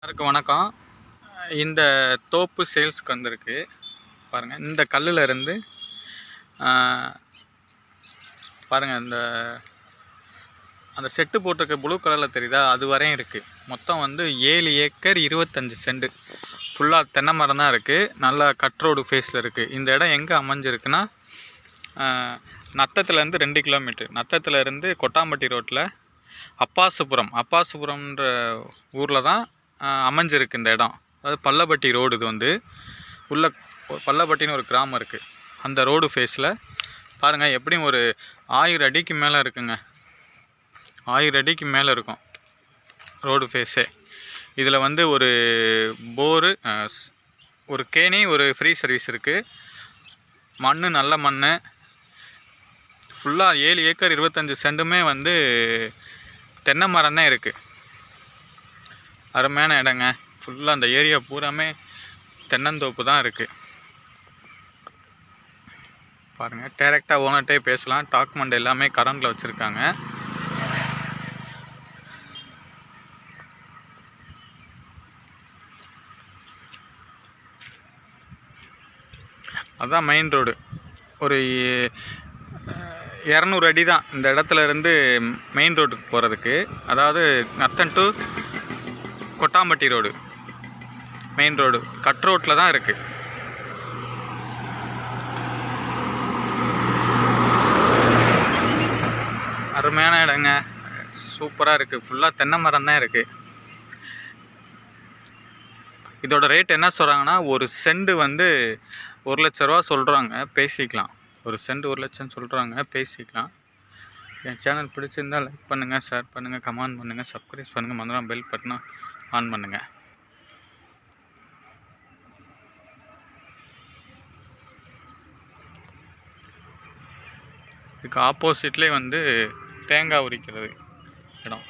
எல்லாருக்கும் வணக்கம். இந்த தோப்பு சேல்ஸ்க்கு வந்திருக்கு. பாருங்கள் இந்த கல்லில் இருந்து பாருங்கள் இந்த அந்த செட்டு போட்டிருக்க ப்ளூ கலரில் தெரியுதா? அது வரையும் இருக்குது மொத்தம் வந்து ஏழு ஏக்கர் இருபத்தஞ்சி செண்டு. ஃபுல்லாக தென்னை மரம் தான் இருக்குது நல்லா கட் ரோடு ஃபேஸில் இருக்குது இந்த இடம் எங்கே அமைஞ்சிருக்குன்னா நத்தத்துலேருந்து ரெண்டு கிலோமீட்டர். நத்தத்துலேருந்து கொட்டாம்பட்டி ரோட்டில் அப்பாசுபுரம். அப்பாசுபுரம்ன்ற ஊரில் தான் அமைஞ்சிருக்கு இந்த இடம். அதாவது பள்ளப்பட்டி ரோடு இது வந்து. உள்ள ஒரு பள்ளப்பட்டின்னு ஒரு கிராமம் இருக்குது அந்த ரோடு ஃபேஸில் பாருங்கள் எப்படியும் ஒரு ஆயிரம் அடிக்கு மேலே இருக்குங்க. ஆயிரம் அடிக்கு மேலே இருக்கும் ரோடு ஃபேஸே இதில் வந்து ஒரு போரு ஒரு கேணி ஒரு ஃப்ரீ சர்வீஸ் இருக்குது மண் நல்ல மண் ஃபுல்லாக ஏழு ஏக்கர் இருபத்தஞ்சி செண்டுமே வந்து தென்னை மரம் தான் இருக்குது அருமையான இடங்க. ஃபுல்லாக அந்த ஏரியா பூராமே தென்னந்தோப்பு தான் இருக்குது பாருங்கள் டேரெக்டாக ஓனர்கிட்டே பேசலாம். டாக்குமெண்ட் எல்லாமே கரண்டில் வச்சுருக்காங்க. அதுதான் மெயின் ரோடு ஒரு இரநூறு அடி தான் இந்த இடத்துல இருந்து மெயின் ரோட்டுக்கு போகிறதுக்கு அதாவது Natham to Kottampatti road. Main road cut ரோட்டில் தான் இருக்குது அருமையான இடங்க. சூப்பராக இருக்குது ஃபுல்லாக தென்னை மரம் தான் இருக்குது இதோட ரேட் என்ன சொல்கிறாங்கன்னா ஒரு செண்டு வந்து ஒரு லட்ச ரூபா சொல்கிறாங்க பேசிக்கலாம். ஒரு சென்ட் ஒரு லட்சம் சொல்கிறாங்க பேசிக்கலாம். என் சேனல் பிடிச்சிருந்தா லைக் பண்ணுங்கள் ஷேர் பண்ணுங்கள் கமெண்ட் பண்ணுங்கள் சப்ஸ்கிரைப் பண்ணுங்கள் மறந்துடாம பெல் பட்டனை ஆன் பண்ணுங்கள் இதுக்கு ஆப்போசிட்லேயே வந்து தேங்காய் உரிக்கிறது இடம்.